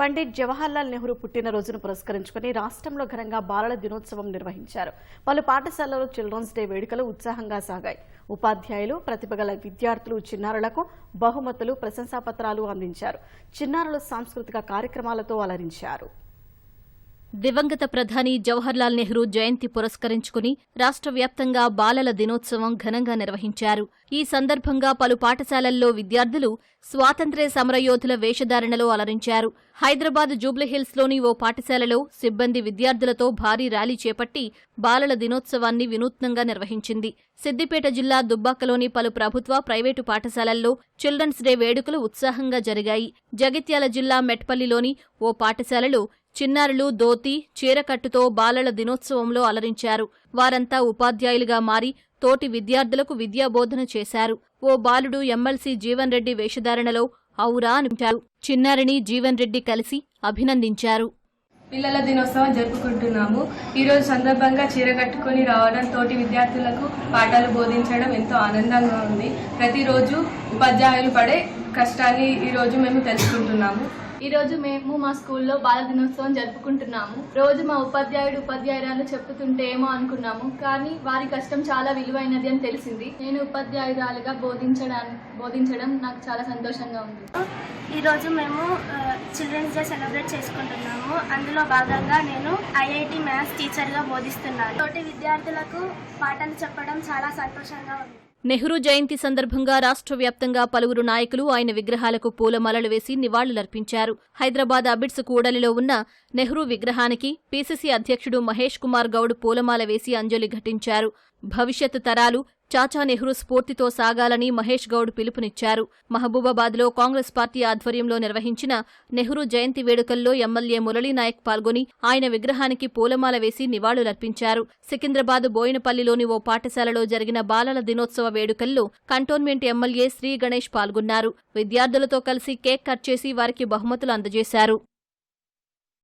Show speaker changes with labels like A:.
A: పండిట్ జవహర్లాల్ నెహ్రూ పుట్టినరోజును పురస్కరించుకుని రాష్ట్రంలో ఘనంగా బాలల దినోత్సవం నిర్వహించారు. పలు పాఠశాలలో చిల్డ్రన్స్ డే వేడుకలు ఉత్సాహంగా సాగాయి. ఉపాధ్యాయులు ప్రతిభగల విద్యార్థులు చిన్నారులకు బహుమతులు ప్రశంసాపత్రాలు అందించారు. చిన్నారులు సాంస్కృతిక కార్యక్రమాలతో అలరించారు.
B: దివంగత ప్రధాని జవహర్లాల్ నెహ్రూ జయంతి పురస్కరించుకుని రాష్ట్ర వ్యాప్తంగా బాలల దినోత్సవం ఘనంగా నిర్వహించారు. ఈ సందర్భంగా పలు పాఠశాలల్లో విద్యార్థులు స్వాతంత్ర్య సమరయోధుల వేషధారణలో అలరించారు. హైదరాబాద్ జూబ్లీహిల్స్లోని ఓ పాఠశాలలో సిబ్బంది విద్యార్థులతో భారీ ర్యాలీ చేపట్టి బాలల దినోత్సవాన్ని వినూత్నంగా నిర్వహించింది. సిద్దిపేట జిల్లా దుబ్బాకలోని పలు ప్రభుత్వ ప్రైవేటు పాఠశాలల్లో చిల్డ్రన్స్ డే వేడుకలు ఉత్సాహంగా జరిగాయి. జగిత్యాల జిల్లా మెట్పల్లిలోని ఓ పాఠశాలలో చిన్నారులు దోతి చీరకట్టుతో బాలల దినోత్సవంలో అలరించారు. వారంతా ఉపాధ్యాయులుగా మారి తోటి విద్యార్థులకు విద్యాబోధన చేశారు. ఓ బాలుడు ఎమ్మెల్సీ జీవన్ రెడ్డి వేషధారణలో ఔరా అనిపించారు చిన్నారిని జీవన్ రెడ్డి కలిసి అభినందించారు.
C: పిల్లల దినోత్సవం జరుపుకుంటున్నాము. ఈరోజు సందర్భంగా చీర కట్టుకొని రావడం తోటి విద్యార్థులకు పాఠాలు బోధించడం ఎంతో ఆనందంగా ఉంది. ప్రతిరోజు ఉపాధ్యాయులు పడే కష్టాన్ని ఈరోజు మేము తెలుసుకుంటున్నాము.
D: ఈ రోజు మేము మా స్కూల్లో బాల దినోత్సవం జరుపుకుంటున్నాము. రోజు మా ఉపాధ్యాయుడు ఉపాధ్యాయురాలు చెప్పుతుంటే ఏమో అనుకున్నాము. కానీ వారి కష్టం చాలా విలువైనది అని తెలిసింది. నేను ఉపాధ్యాయురాలుగా బోధించడానికి బోధించడం నాకు చాలా సంతోషంగా ఉంది.
E: ఈరోజు మేము చిల్డ్రన్స్ డే సెలబ్రేట్ చేసుకుంటున్నాము. అందులో భాగంగా నేను ఐఐటి మ్యాథ్స్ టీచర్గా బోధిస్తున్నాను. తోటి విద్యార్థులకు పాఠాలు చెప్పడం చాలా సంతోషంగా ఉంది.
B: నెహ్రూ జయంతి సందర్భంగా రాష్ట్ర వ్యాప్తంగా పలువురు నాయకులు ఆయన విగ్రహాలకు పూలమాలలు వేసి నివాళులర్పించారు. హైదరాబాద్ అబిడ్స్ కూడలిలో ఉన్న నెహ్రూ విగ్రహానికి పీసీసీ అధ్యక్షుడు మహేష్ కుమార్ గౌడ్ పూలమాల వేసి అంజలి ఘటించారు. భవిష్యత్ తరాలు చాచా నెహ్రూ స్ఫూర్తితో సాగాలని మహేష్ గౌడ్ పిలుపునిచ్చారు. మహబూబాబాద్లో కాంగ్రెస్ పార్టీ ఆధ్వర్యంలో నిర్వహించిన నెహ్రూ జయంతి వేడుకల్లో ఎమ్మెల్యే మురళీనాయక్ పాల్గొని ఆయన విగ్రహానికి పూలమాల వేసి నివాళులర్పించారు. సికింద్రాబాద్ బోయినపల్లిలోని ఓ పాఠశాలలో జరిగిన బాలల దినోత్సవ వేడుకల్లో కంటోన్మెంట్ ఎమ్మెల్యే శ్రీ గణేష్ పాల్గొన్నారు. విద్యార్థులతో కలిసి కేక్ కట్ చేసి వారికి బహుమతులు అందజేశారు.